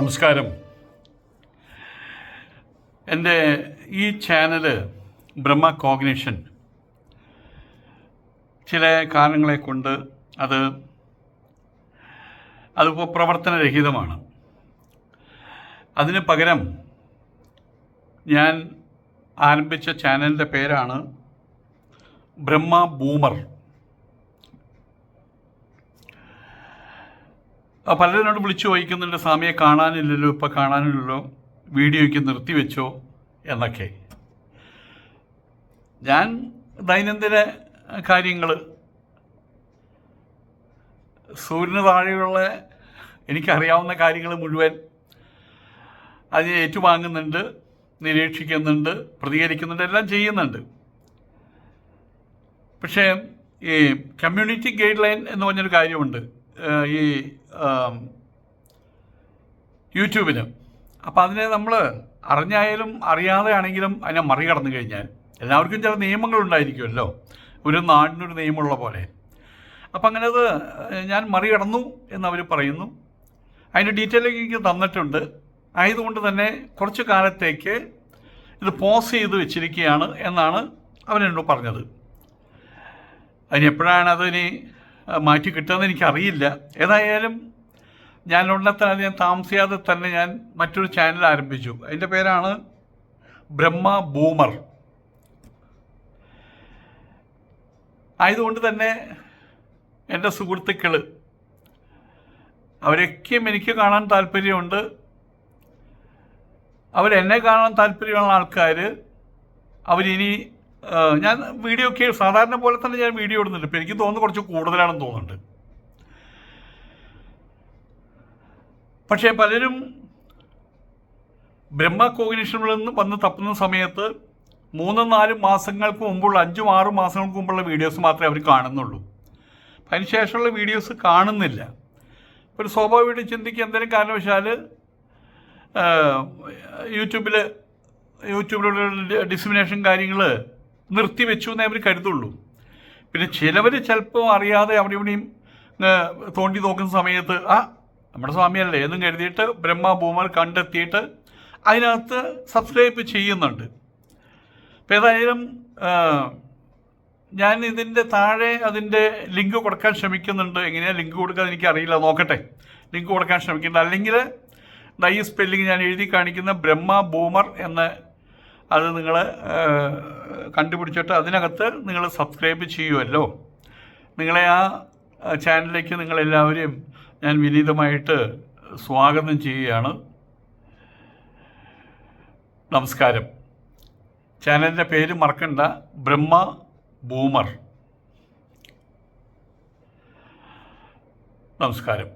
നമസ്കാരം. എന്റെ ഈ ചാനൽ ബ്രഹ്മ കോഗ്നേഷൻ. ചില കാരണങ്ങളെ കൊണ്ട് അത് അതിപ്പോൾ പ്രവർത്തനരഹിതമാണ്. അതിന് പകരം ഞാൻ ആരംഭിച്ച ചാനലിന്റെ പേരാണ് ബ്രഹ്മ ബൂമർ. ആ, പലരും എന്നോട് വിളിച്ചു ചോദിക്കുന്നുണ്ട് സ്വാമിയെ കാണാനില്ലല്ലോ ഇപ്പം കാണാനില്ലല്ലോ വീഡിയോയ്ക്ക് നിർത്തിവെച്ചോ എന്നൊക്കെ. ഞാൻ ദൈനംദിന കാര്യങ്ങൾ സൂര്യന് താഴെയുള്ള എനിക്കറിയാവുന്ന കാര്യങ്ങൾ മുഴുവൻ അതിനെ ഏറ്റുവാങ്ങുന്നുണ്ട് നിരീക്ഷിക്കുന്നുണ്ട് പ്രതികരിക്കുന്നുണ്ട് എല്ലാം ചെയ്യുന്നുണ്ട്. പക്ഷേ ഈ കമ്മ്യൂണിറ്റി ഗൈഡ് ലൈൻ എന്ന് പറഞ്ഞൊരു കാര്യമുണ്ട്. ഈ യൂട്യൂബിന്. അപ്പോൾ അതിനെ നമ്മൾ അറിഞ്ഞായാലും അറിയാതെ ആണെങ്കിലും അതിനെ മറികടന്നു കഴിഞ്ഞാൽ എല്ലാവർക്കും ചില നിയമങ്ങളുണ്ടായിരിക്കുമല്ലോ. ഒരു നാടിനൊരു നിയമമുള്ള പോലെ. അപ്പം അങ്ങനെ അത് ഞാൻ മറികടന്നു എന്നവർ പറയുന്നു. അതിന്റെ ഡീറ്റെയിൽ എനിക്ക് തന്നിട്ടുണ്ട്. ആയതുകൊണ്ട് തന്നെ കുറച്ച് കാലത്തേക്ക് ഇത് പോസ് ചെയ്ത് വെച്ചിരിക്കുകയാണ് എന്നാണ് അവരെന്നോട് പറഞ്ഞത്. അതിന് എപ്പോഴാണ് അതിനി മാറ്റി കിട്ടുമെന്ന് എനിക്കറിയില്ല. ഏതായാലും ഞാൻ ഉടനെ തന്നെ ഞാൻ താമസിയാതെ തന്നെ ഞാൻ മറ്റൊരു ചാനൽ ആരംഭിച്ചു. അതിന്റെ പേരാണ് ബ്രഹ്മ ബൂമർ. ആയതുകൊണ്ട് തന്നെ എന്റെ സുഹൃത്തുക്കൾ അവരൊക്കെയും എനിക്ക് കാണാൻ താല്പര്യമുണ്ട്. അവരെന്നെ കാണാൻ താല്പര്യമുള്ള ആൾക്കാർ അവരിനി ഞാൻ വീഡിയോ ഒക്കെ സാധാരണ പോലെ തന്നെ ഞാൻ വീഡിയോ ഇടുന്നുണ്ട്. ഇപ്പം എനിക്ക് തോന്നുന്നു കുറച്ച് കൂടുതലാണെന്ന് തോന്നുന്നുണ്ട്. പക്ഷേ പലരും ബ്രഹ്മ കോഗിനേഷനിൽ നിന്ന് വന്ന് തപ്പുന്ന സമയത്ത് മൂന്നും നാലും മാസങ്ങൾക്ക് മുമ്പുള്ള അഞ്ചും ആറും മാസങ്ങൾക്ക് മുമ്പുള്ള വീഡിയോസ് മാത്രമേ അവർ കാണുന്നുള്ളൂ. അതിനുശേഷമുള്ള വീഡിയോസ് കാണുന്നില്ല. ഒരു സ്വാഭാവികമായിട്ട് ചിന്തിക്കുക എന്തെങ്കിലും കാരണവശാൽ യൂട്യൂബിൽ യൂട്യൂബിലുള്ള ഡിസ്ക്രിമിനേഷൻ കാര്യങ്ങൾ നിർത്തിവെച്ചു എന്നേ അവർ കരുതുള്ളൂ. പിന്നെ ചിലവർ ചിലപ്പോൾ അറിയാതെ അവിടെ ഇവിടെയും തോണ്ടി നോക്കുന്ന സമയത്ത് ആ നമ്മുടെ സ്വാമിയല്ലേ എന്നും കരുതിയിട്ട് ബ്രഹ്മ ഭൂമർ കണ്ടെത്തിയിട്ട് അതിനകത്ത് സബ്സ്ക്രൈബ് ചെയ്യുന്നുണ്ട്. അപ്പം ഏതായാലും ഞാൻ ഇതിന്റെ താഴെ അതിന്റെ ലിങ്ക് കൊടുക്കാൻ ശ്രമിക്കുന്നുണ്ട്. എങ്ങനെയാണ് ലിങ്ക് കൊടുക്കാൻ എനിക്കറിയില്ല നോക്കട്ടെ. ലിങ്ക് കൊടുക്കാൻ ശ്രമിക്കുന്നുണ്ട്. അല്ലെങ്കിൽ ഡൈ സ്പെല്ലിംഗ് ഞാൻ എഴുതി കാണിക്കുന്ന ബ്രഹ്മ ബൂമർ എന്ന് അത് നിങ്ങൾ കണ്ടുപിടിച്ചിട്ട് അതിനകത്ത് നിങ്ങൾ സബ്സ്ക്രൈബ് ചെയ്യുമല്ലോ നിങ്ങളെ ആ ചാനലിലേക്ക് നിങ്ങളെല്ലാവരെയും ഞാൻ വിനീതമായിട്ട് സ്വാഗതം ചെയ്യുകയാണ്. നമസ്കാരം. ചാനലിന്റെ പേര് മറക്കണ്ട. ബ്രഹ്മ ബൂമർ. നമസ്കാരം.